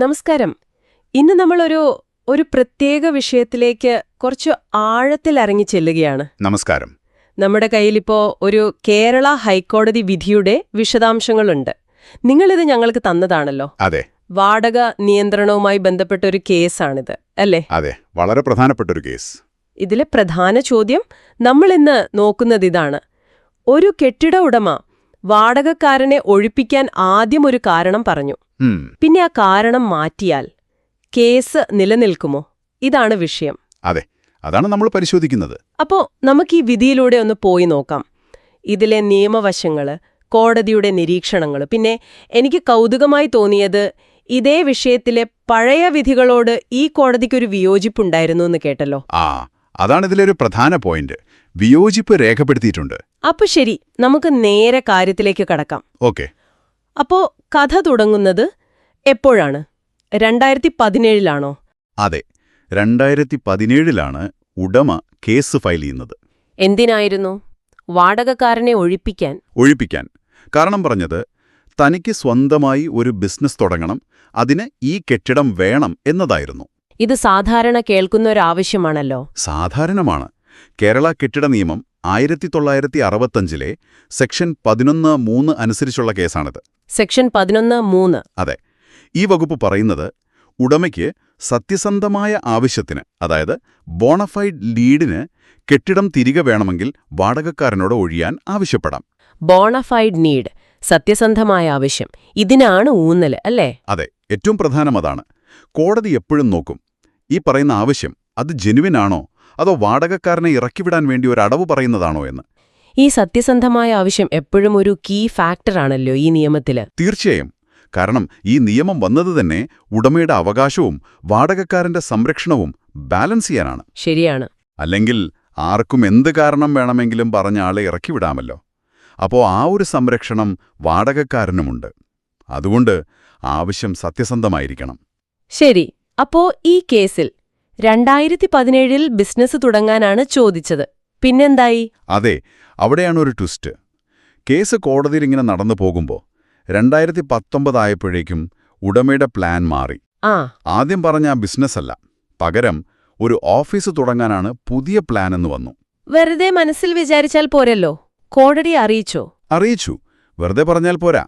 നമസ്കാരം. ഇന്ന് നമ്മളൊരു ഒരു പ്രത്യേക വിഷയത്തിലേക്ക് കുറച്ച് ആഴത്തിൽ ഇറങ്ങി ചെല്ലുകയാണ്. നമസ്കാരം. നമ്മുടെ കയ്യിലിപ്പോ ഒരു കേരള ഹൈക്കോടതി വിധിയുടെ വിശദാംശങ്ങളുണ്ട്. നിങ്ങളിത് ഞങ്ങൾക്ക് തന്നതാണല്ലോ. അതെ. വാടക നിയന്ത്രണവുമായി ബന്ധപ്പെട്ട ഒരു കേസാണിത് അല്ലേ? അതെ. വളരെ പ്രധാനപ്പെട്ട ഒരു കേസ്. ഇതിലെ പ്രധാന ചോദ്യം നമ്മൾ ഇന്ന് നോക്കുന്നത് ഇതാണ്. ഒരു കെട്ടിട ഉടമ വാടകക്കാരനെ ഒഴിപ്പിക്കാൻ ആദ്യം ഒരു കാരണം പറഞ്ഞു. പിന്നെ ആ കാരണം മാറ്റിയാൽ കേസ് നിലനിൽക്കുമോ? ഇതാണ് വിഷയം. അതെ അതാണ് നമ്മൾ പരിശോധിക്കുന്നത്. അപ്പോ നമുക്ക് ഈ വിധിയിലൂടെ ഒന്ന് പോയി നോക്കാം. ഇതിലെ നിയമവശങ്ങൾ കോടതിയുടെ നിരീക്ഷണങ്ങൾ. പിന്നെ എനിക്ക് കൗതുകമായി തോന്നിയത് ഇതേ വിഷയത്തിലെ പഴയ വിധികളോട് ഈ കോടതിക്കൊരു വിയോജിപ്പുണ്ടായിരുന്നു എന്ന് കേട്ടല്ലോ. ആ അതാണ് ഇതിലൊരു പ്രധാന പോയിന്റ്. വിയോജിപ്പ് രേഖപ്പെടുത്തിയിട്ടുണ്ട്. അപ്പൊ ശരി നമുക്ക് നേരെ കാര്യത്തിലേക്ക് കടക്കാം. ഓക്കെ. അപ്പോ കഥ തുടങ്ങുന്നത് എപ്പോഴാണ്? രണ്ടായിരത്തി പതിനേഴിലാണോ അതെ രണ്ടായിരത്തി പതിനേഴിലാണ് ഉടമ കേസ് ഫയൽ ചെയ്യുന്നത്. എന്തിനായിരുന്നു? വാടകക്കാരനെ ഒഴിപ്പിക്കാൻ? ഒഴിപ്പിക്കാൻ. കാരണം പറഞ്ഞത് തനിക്ക് സ്വന്തമായി ഒരു ബിസിനസ് തുടങ്ങണം അതിന് ഈ കെട്ടിടം വേണം എന്നതായിരുന്നു. ഇത് സാധാരണ കേൾക്കുന്ന ഒരു ആവശ്യമാണല്ലോ സാധാരണമാണ്. കേരള കെട്ടിട നിയമം ആയിരത്തി തൊള്ളായിരത്തി അറുപത്തഞ്ചിലെ സെക്ഷൻ പതിനൊന്ന് മൂന്ന് അനുസരിച്ചുള്ള കേസാണിത്. സെക്ഷൻ പതിനൊന്ന് മൂന്ന്. അതെ. ഈ വകുപ്പ് പറയുന്നത് ഉടമയ്ക്ക് സത്യസന്ധമായ ആവശ്യത്തിന് അതായത് ബോണഫൈഡ് ലീഡിന് കെട്ടിടം തിരികെ വേണമെങ്കിൽ വാടകക്കാരനോട് ഒഴിയാൻ ആവശ്യപ്പെടാം. ബോണഫൈഡ് നീഡ് സത്യസന്ധമായ ആവശ്യം. ഇതിനാണ് ഊന്നൽ അല്ലേ? അതെ. ഏറ്റവും പ്രധാനം അതാണ്. കോടതി എപ്പോഴും നോക്കും ഈ പറയുന്ന ആവശ്യം അത് ജെനുവിനാണോ? അതോ വാടകക്കാരനെ ഇറക്കിവിടാൻ വേണ്ടി ഒരു അടവ് പറയുന്നതാണോ എന്ന്? ഈ സത്യസന്ധമായ ആവശ്യം എപ്പോഴും ഒരു കീ ഫാക്ടറാണല്ലോ ഈ നിയമത്തിൽ. തീർച്ചയായും. കാരണം ഈ നിയമം വന്നത് തന്നെ ഉടമയുടെ അവകാശവും വാടകക്കാരന്റെ സംരക്ഷണവും ബാലൻസ് ചെയ്യാനാണ്. ശരിയാണ്. അല്ലെങ്കിൽ ആർക്കും എന്ത് കാരണം വേണമെങ്കിലും പറഞ്ഞ ആളെ ഇറക്കിവിടാമല്ലോ. അപ്പോ ആ ഒരു സംരക്ഷണം വാടകക്കാരനുമുണ്ട്. അതുകൊണ്ട് ആവശ്യം സത്യസന്ധമായിരിക്കണം. ശരി. അപ്പോ ഈ കേസിൽ രണ്ടായിരത്തി പതിനേഴിൽ ബിസിനസ് തുടങ്ങാനാണ് ചോദിച്ചത്. പിന്നെന്തായി? അതെ അവിടെയാണ് ഒരു ട്വിസ്റ്റ്. കേസ് കോടതിയിൽ ഇങ്ങനെ നടന്നു പോകുമ്പോൾ രണ്ടായിരത്തി പത്തൊമ്പതായപ്പോഴേക്കും ഉടമയുടെ പ്ലാൻ മാറി. ആ. ആദ്യം പറഞ്ഞ ആ ബിസിനസ്സല്ല പകരം ഒരു ഓഫീസ് തുടങ്ങാനാണ് പുതിയ പ്ലാൻ എന്ന് വന്നു. വെറുതെ മനസ്സിൽ വിചാരിച്ചാൽ പോരല്ലോ? കോടതി അറിയിച്ചോ? അറിയിച്ചു. വെറുതെ പറഞ്ഞാൽ പോരാ.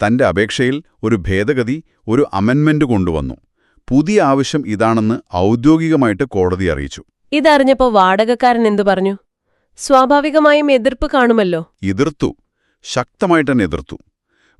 തന്റെ അപേക്ഷയിൽ ഒരു ഭേദഗതി ഒരു അമെൻമെന്റ് കൊണ്ടുവന്നു. പുതിയ ആവശ്യം ഇതാണെന്ന് ഔദ്യോഗികമായിട്ട് കോടതി അറിയിച്ചു. ഇതറിഞ്ഞപ്പോ വാടകക്കാരൻ എന്തു പറഞ്ഞു? സ്വാഭാവികമായും എതിർപ്പ് കാണുമല്ലോ. എതിർത്തു. ശക്തമായിട്ട് തന്നെ എതിർത്തു.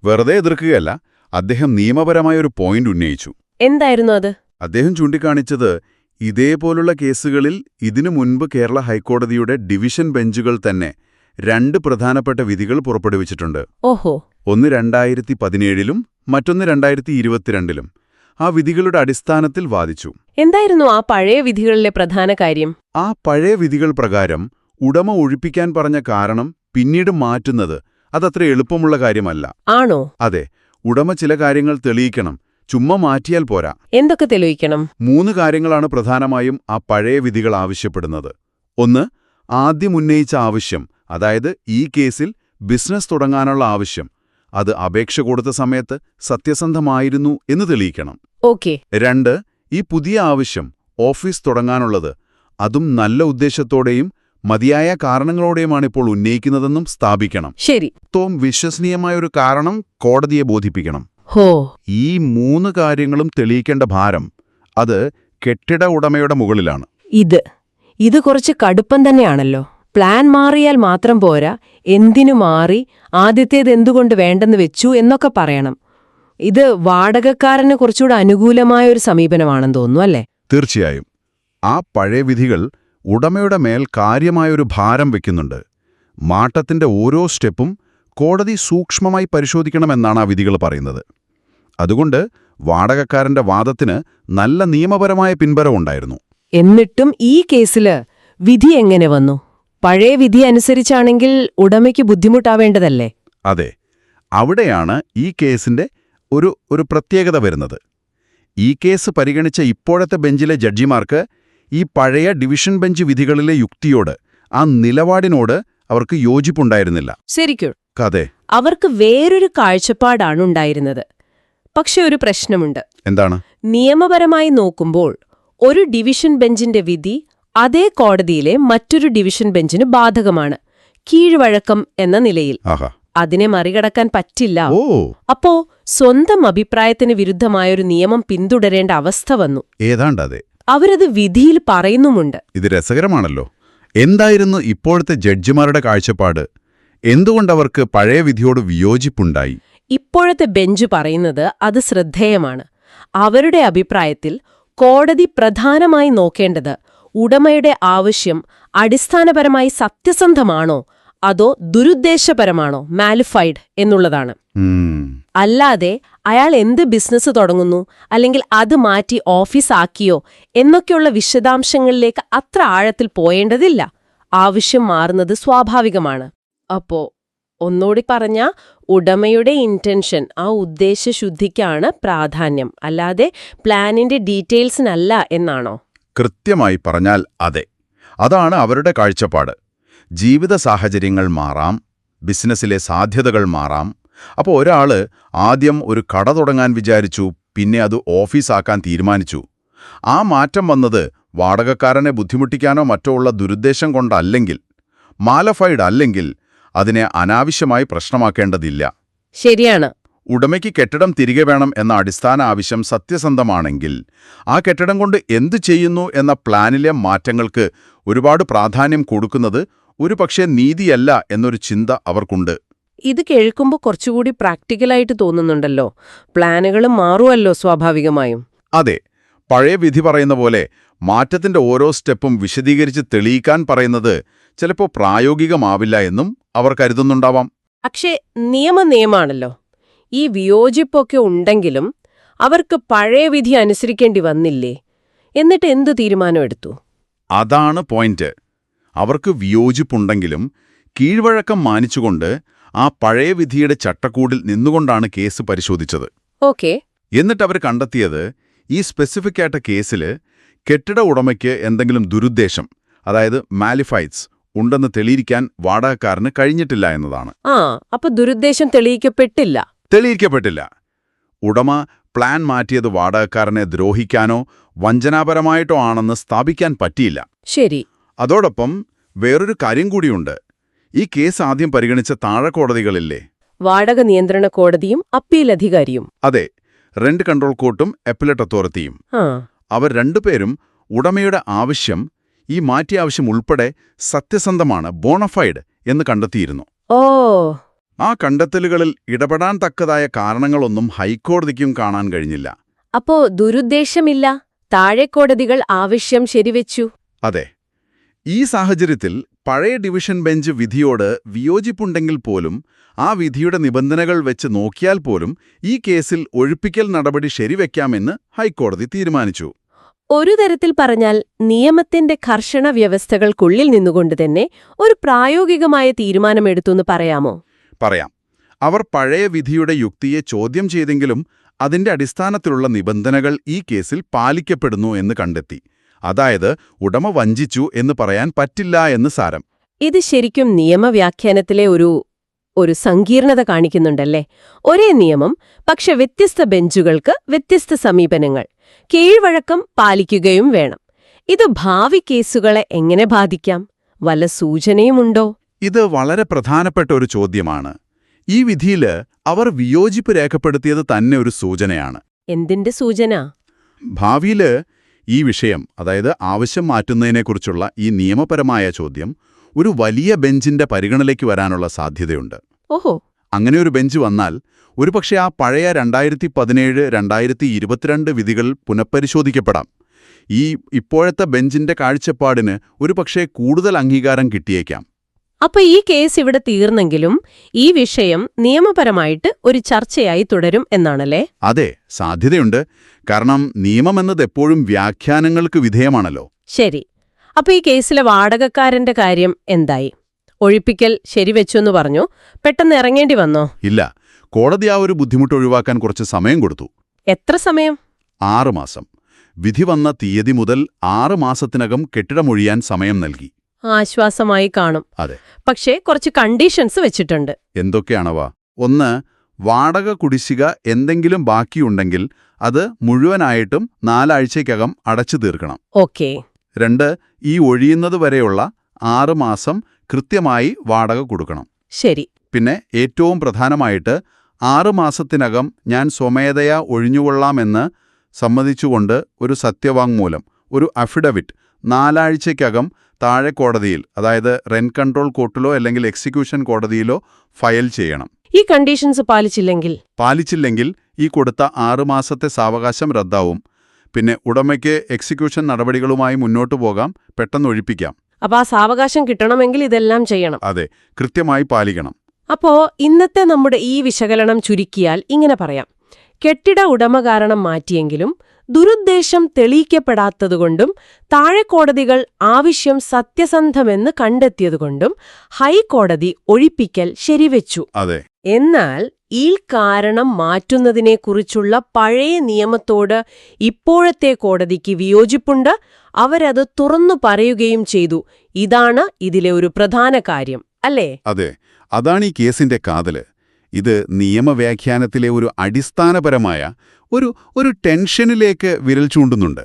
വെറുതെ എതിർക്കുകയല്ല അദ്ദേഹം നിയമപരമായ ഒരു പോയിന്റ് ഉന്നയിച്ചു. എന്തായിരുന്നു അത്? അദ്ദേഹം ചൂണ്ടിക്കാണിച്ചത് ഇതേപോലുള്ള കേസുകളിൽ ഇതിനു മുൻപ് കേരള ഹൈക്കോടതിയുടെ ഡിവിഷൻ ബെഞ്ചുകൾ തന്നെ രണ്ട് പ്രധാനപ്പെട്ട വിധികൾ പുറപ്പെടുവിച്ചിട്ടുണ്ട്. ഓഹോ. ഒന്ന് രണ്ടായിരത്തി പതിനേഴിലും മറ്റൊന്ന് രണ്ടായിരത്തി ഇരുപത്തിരണ്ടിലും. ആ വിധികളുടെ അടിസ്ഥാനത്തിൽ വാദിച്ചു. എന്തായിരുന്നു ആ പഴയ വിധികളിലെ പ്രധാന കാര്യം? ആ പഴയ വിധികൾ പ്രകാരം ഉടമ ഒഴിപ്പിക്കാൻ പറഞ്ഞ കാരണം പിന്നീട് മാറ്റുന്നത് അതത്ര എളുപ്പമുള്ള കാര്യമല്ല. ആണോ? അതെ ഉടമ ചില കാര്യങ്ങൾ തെളിയിക്കണം ചുമ്മാ മാറ്റിയാൽ പോരാ. എന്തൊക്കെ തെളിയിക്കണം? മൂന്ന് കാര്യങ്ങളാണ് പ്രധാനമായും ആ പഴയ വിധികൾ ആവശ്യപ്പെടുന്നത്. ഒന്ന് ആദ്യം ഉന്നയിച്ച ആവശ്യം അതായത് ഈ കേസിൽ ബിസിനസ് തുടങ്ങാനുള്ള ആവശ്യം. അത് അപേക്ഷ കൊടുത്ത സമയത്ത് സത്യസന്ധമായിരുന്നു എന്ന് തെളിയിക്കണം. ഓക്കെ. രണ്ട് ഈ പുതിയ ആവശ്യം ഓഫീസ് തുടങ്ങാനുള്ളത് അതും നല്ല ഉദ്ദേശത്തോടെയും മതിയായ കാരണങ്ങളോടെയുമാണ് ഇപ്പോൾ ഉന്നയിക്കുന്നതെന്നും സ്ഥാപിക്കണം. ശരി. തോം വിശ്വസനീയമായ ഒരു കാരണം കോടതിയെ ബോധിപ്പിക്കണം. ഹോ. ഈ മൂന്ന് കാര്യങ്ങളും തെളിയിക്കേണ്ട ഭാരം അത് കെട്ടിട ഉടമയുടെ മുകളിലാണ്. ഇത് ഇത് കുറച്ച് കടുപ്പം തന്നെയാണല്ലോ. പ്ലാൻ മാറിയാൽ മാത്രം പോരാ. എന്തിനു മാറി? ആദ്യത്തേത് എന്തുകൊണ്ട് വേണ്ടെന്ന് വെച്ചു എന്നൊക്കെ പറയണം. ഇത് വാടകക്കാരന് കുറച്ചുകൂടെ അനുകൂലമായ ഒരു സമീപനമാണെന്ന് തോന്നുന്നു അല്ലേ? തീർച്ചയായും. ആ പഴയ വിധികൾ ഉടമയുടെ മേൽ കാര്യമായൊരു ഭാരം വയ്ക്കുന്നുണ്ട് മാട്ടത്തിന്റെ ഓരോ സ്റ്റെപ്പും കോടതി സൂക്ഷ്മമായി പരിശോധിക്കണമെന്നാണ് ആ വിധികൾ പറയുന്നത്. അതുകൊണ്ട് വാടകക്കാരന്റെ വാദത്തിന് നല്ല നിയമപരമായ പിൻബലമുണ്ടായിരുന്നു. എന്നിട്ടും ഈ കേസിൽ വിധി എങ്ങനെ വന്നു? പഴയ വിധി അനുസരിച്ചാണെങ്കിൽ ഉടമയ്ക്ക് ബുദ്ധിമുട്ടാവേണ്ടതല്ലേ? അതെ. അവിടെയാണ് ഈ കേസിന്റെ ഒരു ഒരു പ്രത്യേകത വരുന്നത്. ഈ കേസ് പരിഗണിച്ച ഇപ്പോഴത്തെ ബെഞ്ചിലെ ജഡ്ജിമാർക്ക് ഈ പഴയ ഡിവിഷൻ ബെഞ്ച് വിധികളിലെ യുക്തിയോട് ആ നിലപാടിനോട് അവർക്ക് യോജിപ്പുണ്ടായിരുന്നില്ല. ശരിക്കും. അതെ അവർക്ക് വേറൊരു കാഴ്ചപ്പാടാണ് ഉണ്ടായിരുന്നത്. പക്ഷെ ഒരു പ്രശ്നമുണ്ട്. എന്താണ്? നിയമപരമായി നോക്കുമ്പോൾ ഒരു ഡിവിഷൻ ബെഞ്ചിന്റെ വിധി അതേ കോടതിയിലെ മറ്റൊരു ഡിവിഷൻ ബെഞ്ചിന് ബാധകമാണ്. കീഴ്വഴക്കം എന്ന നിലയിൽ. അതിനെ മറികടക്കാൻ പറ്റില്ല. അപ്പോ സ്വന്തം അഭിപ്രായത്തിന് വിരുദ്ധമായൊരു നിയമം പിന്തുടരേണ്ട അവസ്ഥ വന്നു. ഏതാണ്ടതെ അവരത് വിധിയിൽ പറയുന്നുമുണ്ട്. ഇത് രസകരമാണല്ലോ. എന്തായിരുന്നു ഇപ്പോഴത്തെ ജഡ്ജിമാരുടെ കാഴ്ചപ്പാട്? എന്തുകൊണ്ടവർക്ക് പഴയ വിധിയോട് വിയോജിപ്പുണ്ടായി? ഇപ്പോഴത്തെ ബെഞ്ച് പറയുന്നത് അത് ശ്രദ്ധേയമാണ്. അവരുടെ അഭിപ്രായത്തിൽ കോടതി പ്രധാനമായി നോക്കേണ്ടത് ഉടമയുടെ ആവശ്യം അടിസ്ഥാനപരമായി സത്യസന്ധമാണോ? അതോ ദുരുദ്ദേശപരമാണോ? മാലിഫൈഡ് എന്നുള്ളതാണ്. അല്ലാതെ അയാൾ എന്ത് ബിസിനസ് തുടങ്ങുന്നു? അല്ലെങ്കിൽ അത് മാറ്റി ഓഫീസാക്കിയോ? എന്നൊക്കെയുള്ള വിശദാംശങ്ങളിലേക്ക് അത്ര ആഴത്തിൽ പോയേണ്ടതില്ല. ആവശ്യം മാറുന്നത് സ്വാഭാവികമാണ്. അപ്പോ ഒന്നുകൂടി പറഞ്ഞ ഉടമയുടെ ഇന്റൻഷൻ ആ ഉദ്ദേശശുദ്ധിക്കാണ് പ്രാധാന്യം. അല്ലാതെ പ്ലാനിന്റെ ഡീറ്റെയിൽസിനല്ല എന്നാണോ? കൃത്യമായി പറഞ്ഞാൽ അതെ. അതാണ് അവരുടെ കാഴ്ചപ്പാട്. ജീവിത സാഹചര്യങ്ങൾ മാറാം ബിസിനസ്സിലെ സാധ്യതകൾ മാറാം. അപ്പോൾ ഒരാൾ ആദ്യം ഒരു കട തുടങ്ങാൻ വിചാരിച്ചു പിന്നെ അത് ഓഫീസാക്കാൻ തീരുമാനിച്ചു. ആ മാറ്റം വന്നത് വാടകക്കാരനെ ബുദ്ധിമുട്ടിക്കാനോ മറ്റോ ഉള്ള ദുരുദ്ദേശം കൊണ്ടല്ലെങ്കിൽ മാലഫൈഡ് അല്ലെങ്കിൽ അതിനെ അനാവശ്യമായി പ്രശ്നമാക്കേണ്ടതില്ല. ശരിയാണ്. ഉടമയ്ക്ക് കെട്ടിടം തിരികെ വേണം എന്ന അടിസ്ഥാന ആവശ്യം സത്യസന്ധമാണെങ്കിൽ ആ കെട്ടിടം കൊണ്ട് എന്തു ചെയ്യുന്നു എന്ന പ്ലാനിലെ മാറ്റങ്ങൾക്ക് ഒരുപാട് പ്രാധാന്യം കൊടുക്കുന്നത് ഒരു പക്ഷേ നീതിയല്ല എന്നൊരു ചിന്ത അവർക്കുണ്ട്. ഇത് കേൾക്കുമ്പോൾ കുറച്ചുകൂടി പ്രാക്ടിക്കലായിട്ട് തോന്നുന്നുണ്ടല്ലോ. പ്ലാനുകൾ മാറുമല്ലോ സ്വാഭാവികമായും. അതെ പഴയ വിധി പറയുന്ന പോലെ മാറ്റത്തിന്റെ ഓരോ സ്റ്റെപ്പും വിശദീകരിച്ച് തെളിയിക്കാൻ പറയുന്നത് ചിലപ്പോൾ പ്രായോഗികമാവില്ല എന്നും അവർ കരുതുന്നുണ്ടാവാം. പക്ഷേ നിയമ നിയമാണല്ലോ ഈ വിയോജിപ്പൊക്കെ ഉണ്ടെങ്കിലും അവർക്ക് പഴയ വിധി അനുസരിക്കേണ്ടി വന്നില്ലേ? എന്നിട്ട് എന്ത് തീരുമാനമെടുത്തു? അതാണ് പോയിന്റ്. അവർക്ക് വിയോജിപ്പുണ്ടെങ്കിലും കീഴ്വഴക്കം മാനിച്ചുകൊണ്ട് ആ പഴയ വിധിയുടെ ചട്ടക്കൂടിൽ നിന്നുകൊണ്ടാണ് കേസ് പരിശോധിച്ചത്. ഓക്കെ. എന്നിട്ട് അവർ കണ്ടെത്തിയത് ഈ സ്പെസിഫിക് ആയിട്ട കേസിൽ കെട്ടിട ഉടമയ്ക്ക് എന്തെങ്കിലും ദുരുദ്ദേശം അതായത് മാലിഫൈറ്റ്സ് ഉണ്ടെന്ന് തെളിയിക്കാൻ വാടകക്കാരന് കഴിഞ്ഞിട്ടില്ല എന്നതാണ്. ആ അപ്പൊ ദുരുദ്ദേശം തെളിയിക്കപ്പെട്ടില്ല. തെളിയിക്കപ്പെട്ടില്ല. ഉടമ പ്ലാൻ മാറ്റിയത് വാടകക്കാരനെ ദ്രോഹിക്കാനോ വഞ്ചനാപരമായിട്ടോ ആണെന്ന് സ്ഥാപിക്കാൻ പറ്റിയില്ല. ശരി. അതോടൊപ്പം വേറൊരു കാര്യം കൂടിയുണ്ട്. ഈ കേസ് ആദ്യം പരിഗണിച്ച താഴെക്കോടതികളില്ലേ വാടക നിയന്ത്രണ കോടതിയും അപ്പീൽ അധികാരിയും. അതെ റെന്റ് കൺട്രോൾ കോർട്ടും അപ്പലറ്റ് അതോറിറ്റിയും അവർ രണ്ടുപേരും ഉടമയുടെ ആവശ്യം ഈ മാറ്റിയ ആവശ്യം ഉൾപ്പെടെ സത്യസന്ധമാണ് ബോണഫൈഡ് എന്ന് കണ്ടെത്തിയിരുന്നു. ഓ. ആ കണ്ടെത്തലുകളിൽ ഇടപെടാൻ തക്കതായ കാരണങ്ങളൊന്നും ഹൈക്കോടതിക്കും കാണാൻ കഴിഞ്ഞില്ല. അപ്പോ ദുരുദ്ദേശമില്ല? താഴെ കോടതികൾ ആവശ്യം ശരിവെച്ചു? അതെ. ഈ സാഹചര്യത്തിൽ പഴയ ഡിവിഷൻ ബെഞ്ച് വിധിയോട് വിയോജിപ്പുണ്ടെങ്കിൽ പോലും ആ വിധിയുടെ നിബന്ധനകൾ വെച്ച് നോക്കിയാൽ പോലും ഈ കേസിൽ ഒഴിപ്പിക്കൽ നടപടി ശരിവെക്കാമെന്ന് ഹൈക്കോടതി തീരുമാനിച്ചു. ഒരു തരത്തിൽ പറഞ്ഞാൽ നിയമത്തിന്റെ കർശന വ്യവസ്ഥകൾക്കുള്ളിൽ നിന്നുകൊണ്ട് തന്നെ ഒരു പ്രായോഗികമായ തീരുമാനമെടുത്തു എന്ന് പറയാമോ? പറയാം. അവർ പഴയ വിധിയുടെ യുക്തിയെ ചോദ്യം ചെയ്തെങ്കിലും അതിന്റെ അടിസ്ഥാനത്തിലുള്ള നിബന്ധനകൾ ഈ കേസിൽ പാലിക്കപ്പെടുന്നു എന്ന് കണ്ടെത്തി. അതായത് ഉടമ വഞ്ചിച്ചു എന്ന് പറയാൻ പറ്റില്ല എന്ന് സാരം. ഇത് ശരിക്കും നിയമവ്യാഖ്യാനത്തിലെ ഒരു ഒരു സങ്കീർണത കാണിക്കുന്നുണ്ടല്ലേ? ഒരേ നിയമം പക്ഷെ വ്യത്യസ്ത ബെഞ്ചുകൾക്ക് വ്യത്യസ്ത സമീപനങ്ങൾ. കീഴ്വഴക്കം പാലിക്കുകയും വേണം. ഇത് ഭാവി കേസുകളെ എങ്ങനെ ബാധിക്കാം? വല്ല സൂചനയുമുണ്ടോ? ഇത് വളരെ പ്രധാനപ്പെട്ട ഒരു ചോദ്യമാണ്. ഈ വിധിയിൽ അവർ വിയോജിപ്പ് രേഖപ്പെടുത്തിയത് തന്നെ ഒരു സൂചനയാണ്. എന്തിന്റെ സൂചന? ഭാവിയിൽ ഈ വിഷയം അതായത് ആവശ്യം മാറ്റുന്നതിനെക്കുറിച്ചുള്ള ഈ നിയമപരമായ ചോദ്യം ഒരു വലിയ ബെഞ്ചിന്റെ പരിഗണനയിലേക്ക് വരാനുള്ള സാധ്യതയുണ്ട്. ഓഹോ. അങ്ങനെ ഒരു ബെഞ്ച് വന്നാൽ ഒരുപക്ഷെ ആ പഴയ രണ്ടായിരത്തി പതിനേഴ് രണ്ടായിരത്തി ഇരുപത്തിരണ്ട് വിധികൾ പുനഃപരിശോധിക്കപ്പെടാം. ഈ ഇപ്പോഴത്തെ ബെഞ്ചിന്റെ കാഴ്ചപ്പാടിന് ഒരുപക്ഷെ കൂടുതൽ അംഗീകാരം കിട്ടിയേക്കാം. അപ്പൊ ഈ കേസ് ഇവിടെ തീർന്നെങ്കിലും ഈ വിഷയം നിയമപരമായിട്ട് ഒരു ചർച്ചയായി തുടരും എന്നാണല്ലേ? അതെ സാധ്യതയുണ്ട്. കാരണം നിയമം എന്നത് എപ്പോഴും വ്യാഖ്യാനങ്ങൾക്ക് വിധേയമാണല്ലോ. ശരി. അപ്പൊ ഈ കേസിലെ വാടകക്കാരന്റെ കാര്യം എന്തായി? ഒഴിപ്പിക്കൽ ശരിവെച്ചെന്ന് പറഞ്ഞു. പെട്ടെന്ന് ഇറങ്ങേണ്ടി വന്നോ? ഇല്ല. കോടതി ആ ഒരു ബുദ്ധിമുട്ട് ഒഴിവാക്കാൻ കുറച്ച് സമയം കൊടുത്തു. എത്ര സമയം? ആറുമാസം വിധി വന്ന തീയതി മുതൽ ആറ് മാസത്തിനകം കെട്ടിടമൊഴിയാൻ സമയം നൽകി. ആശ്വാസമായി കാണും. അതെ. പക്ഷേ കുറച്ച് കണ്ടീഷൻസ് വെച്ചിട്ടുണ്ട്. എന്തൊക്കെയാണവ? ഒന്ന് വാടക കുടിശ്ശിക എന്തെങ്കിലും ബാക്കിയുണ്ടെങ്കിൽ അത് മുഴുവനായിട്ടും നാലാഴ്ചയ്ക്കകം അടച്ചു തീർക്കണം. ഓക്കെ. രണ്ട് ഈ ഒഴിയുന്നത് വരെയുള്ള ആറുമാസം കൃത്യമായി വാടക കൊടുക്കണം. ശരി. പിന്നെ ഏറ്റവും പ്രധാനമായിട്ട് ആറുമാസത്തിനകം ഞാൻ സ്വമേധയാ ഒഴിഞ്ഞുകൊള്ളാമെന്ന് സമ്മതിച്ചുകൊണ്ട് ഒരു സത്യവാങ്മൂലം ഒരു അഫിഡവിറ്റ് നാലാഴ്ചയ്ക്കകം താഴെ കോടതിയിൽ അതായത് റെന്റ് കൺട്രോൾ കോർട്ടിലോ അല്ലെങ്കിൽ എക്സിക്യൂഷൻ കോടതിയിലോ ഫയൽ ചെയ്യണം. ഈ കണ്ടീഷൻസ് പാലിച്ചില്ലെങ്കിൽ? പാലിച്ചില്ലെങ്കിൽ ഈ കൊടുത്ത ആറുമാസത്തെ സാവകാശം റദ്ദാവും. പിന്നെ ഉടമയ്ക്ക് എക്സിക്യൂഷൻ നടപടികളുമായി മുന്നോട്ടു പോകാം പെട്ടെന്ന് ഒഴിപ്പിക്കാം. അപ്പൊ ആ സാവകാശം കിട്ടണമെങ്കിൽ ഇതെല്ലാം ചെയ്യണം. അതെ കൃത്യമായി പാലിക്കണം. അപ്പോ ഇന്നത്തെ നമ്മുടെ ഈ വിശകലനം ചുരുക്കിയാൽ ഇങ്ങനെ പറയാം. കെട്ടിട ഉടമ കാരണം മാറ്റിയെങ്കിലും ദുരുദ്ദേശം തെളിയിക്കപ്പെടാത്തതുകൊണ്ടും താഴെക്കോടതികൾ ആവശ്യം സത്യസന്ധമെന്ന് കണ്ടെത്തിയതുകൊണ്ടും ഹൈക്കോടതി ഒഴിപ്പിക്കൽ ശരിവെച്ചു. അതെ. എന്നാൽ ഈ കാരണം മാറ്റുന്നതിനെക്കുറിച്ചുള്ള പഴയ നിയമത്തോട് ഇപ്പോഴത്തെ കോടതിക്ക് വിയോജിപ്പുണ്ട്. അവരത് തുറന്നു പറയുകയും ചെയ്തു. ഇതാണ് ഇതിലെ ഒരു പ്രധാന കാര്യം. അല്ലേ? അതെ. അതാണ് ഈ കേസിന്റെ കാതൽ. ഇത് നിയമവ്യാഖ്യാനത്തിലെ ഒരു അടിസ്ഥാനപരമായ ഒരു ഒരു ടെൻഷനിലേക്ക് വിരൽ ചൂണ്ടുന്നുണ്ട്.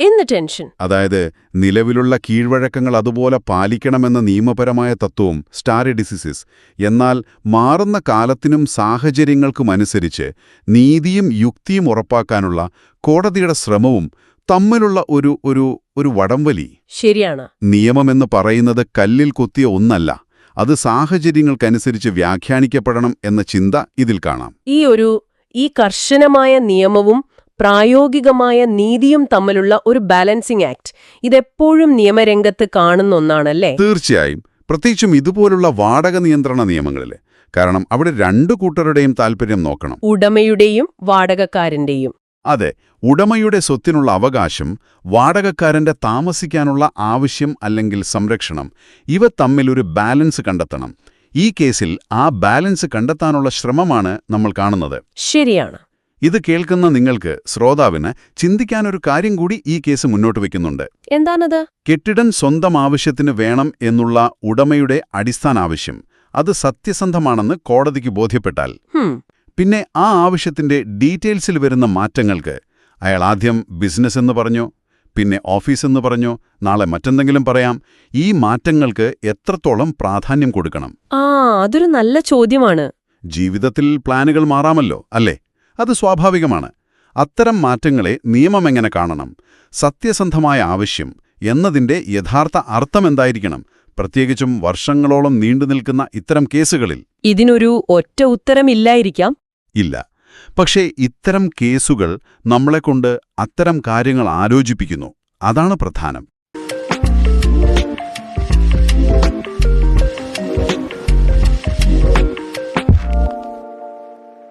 എന്ന് ടെൻഷൻ? അതായത് നിലവിലുള്ള കീഴ്വഴക്കങ്ങൾ അതുപോലെ പാലിക്കണമെന്ന നിയമപരമായ തത്വവും സ്റ്റാറിഡിസിസിസ് എന്നാൽ മാറുന്ന കാലത്തിനും സാഹചര്യങ്ങൾക്കുമനുസരിച്ച് നീതിയും യുക്തിയും ഉറപ്പാക്കാനുള്ള കോടതിയുടെ ശ്രമവും തമ്മിലുള്ള ഒരു ഒരു ഒരു വടംവലി. ശരിയാണ്. നിയമമെന്ന് പറയുന്നത് കല്ലിൽ കൊത്തിയ ഒന്നല്ല. അത് സാഹചര്യങ്ങൾക്കനുസരിച്ച് വ്യാഖ്യാനിക്കപ്പെടണം എന്ന ചിന്ത ഇതിൽ കാണാം. ഈ ഒരു ഈ കർശനമായ നിയമവും പ്രായോഗികമായ നീതിയും തമ്മിലുള്ള ഒരു ബാലൻസിംഗ് ആക്ട് ഇതെപ്പോഴും നിയമരംഗത്ത് കാണുന്ന ഒന്നാണല്ലേ? തീർച്ചയായും. പ്രത്യേകിച്ചും ഇതുപോലുള്ള വാടക നിയന്ത്രണ നിയമങ്ങളിൽ കാരണം അവിടെ രണ്ടു കൂട്ടരുടെയും താൽപ്പര്യം നോക്കണം. ഉടമയുടെയും വാടകക്കാരന്റെയും. അതെ ഉടമയുടെ സ്വത്തിനുള്ള അവകാശം വാടകക്കാരന്റെ താമസിക്കാനുള്ള ആവശ്യം അല്ലെങ്കിൽ സംരക്ഷണം ഇവ തമ്മിലൊരു ഒരു ബാലൻസ് കണ്ടെത്തണം. ഈ കേസിൽ ആ ബാലൻസ് കണ്ടെത്താനുള്ള ശ്രമമാണ് നമ്മൾ കാണുന്നത്. ശരിയാണ്. ഇത് കേൾക്കുന്ന നിങ്ങൾക്ക് ശ്രോതാവിന് ചിന്തിക്കാനൊരു കാര്യം കൂടി ഈ കേസ് മുന്നോട്ട് വയ്ക്കുന്നുണ്ട് എന്താണത്? കെട്ടിടം സ്വന്തം ആവശ്യത്തിന് വേണം എന്നുള്ള ഉടമയുടെ അടിസ്ഥാന ആവശ്യം അത് സത്യസന്ധമാണെന്ന് കോടതിക്ക് ബോധ്യപ്പെട്ടാൽ. പിന്നെ ആ ആവശ്യത്തിന്റെ ഡീറ്റെയിൽസിൽ വരുന്ന മാറ്റങ്ങൾക്ക് അയാൾ ആദ്യം ബിസിനസ് എന്ന് പറഞ്ഞു പിന്നെ ഓഫീസ് എന്ന് പറഞ്ഞു നാളെ മറ്റെന്തെങ്കിലും പറയാം ഈ മാറ്റങ്ങൾക്ക് എത്രത്തോളം പ്രാധാന്യം കൊടുക്കണം? ആ അതൊരു നല്ല ചോദ്യമാണ്. ജീവിതത്തിൽ പ്ലാനുകൾ മാറാമല്ലോ അല്ലേ? അത് സ്വാഭാവികമാണ്. അത്തരം മാറ്റങ്ങളെ നിയമം എങ്ങനെ കാണണം സത്യസന്ധമായ ആവശ്യം എന്നതിന്റെ യഥാർത്ഥ അർത്ഥം എന്തായിരിക്കണം പ്രത്യേകിച്ചും വർഷങ്ങളോളം നീണ്ടുനിൽക്കുന്ന ഇത്തരം കേസുകളിൽ? ഇതിനൊരു ഒറ്റ ഉത്തരമില്ലായിരിക്കാം. ഇല്ല. പക്ഷേ ഇത്തരം കേസുകൾ നമ്മളെക്കൊണ്ട് അത്തരം കാര്യങ്ങൾ ആലോചിപ്പിക്കുന്നു. അതാണ് പ്രധാനം.